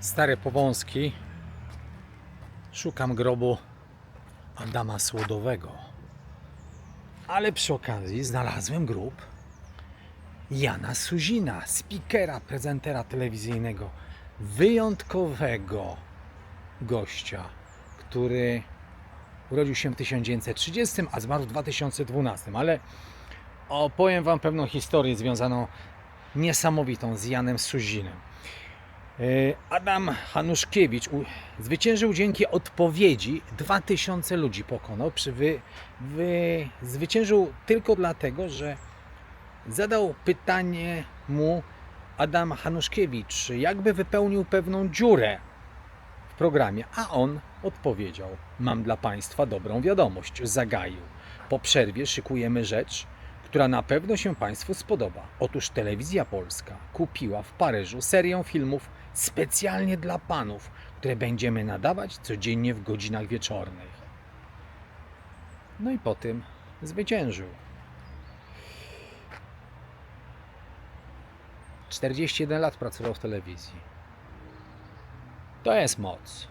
Stare Powązki. Szukam grobu Adama Słodowego. Ale przy okazji znalazłem grób Jana Suzina, speakera, prezentera telewizyjnego. Wyjątkowego gościa, który urodził się w 1930, a zmarł w 2012. Ale opowiem Wam pewną historię związaną niesamowitą z Janem Suzinem. E, Adam Hanuszkiewicz zwyciężył dzięki odpowiedzi 2000 ludzi pokonał. Przy wy, wy, zwyciężył tylko dlatego, że zadał pytanie mu Adam Hanuszkiewicz, jakby wypełnił pewną dziurę w programie, a on odpowiedział: Mam dla Państwa dobrą wiadomość. Zagaił. Po przerwie szykujemy rzecz, która na pewno się Państwu spodoba. Otóż Telewizja Polska kupiła w Paryżu serię filmów specjalnie dla panów, które będziemy nadawać codziennie w godzinach wieczornych. No i po tym zwyciężył. 41 lat pracował w telewizji. To jest moc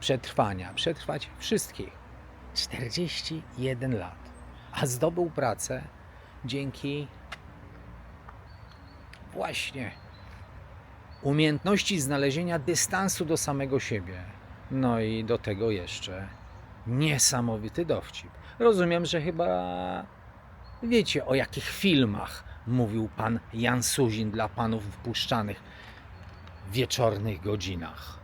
przetrwania, przetrwać wszystkich. 41 lat. A zdobył pracę dzięki właśnie umiejętności znalezienia dystansu do samego siebie. No i do tego jeszcze niesamowity dowcip. Rozumiem, że chyba wiecie o jakich filmach mówił pan Jan Suzin dla panów wpuszczanych w wieczornych godzinach.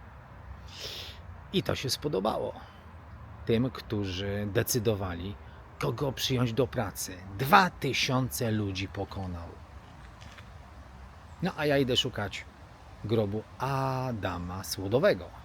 I to się spodobało tym, którzy decydowali, kogo przyjąć do pracy. Dwa tysiące ludzi pokonał. No a ja idę szukać grobu Adama Słodowego.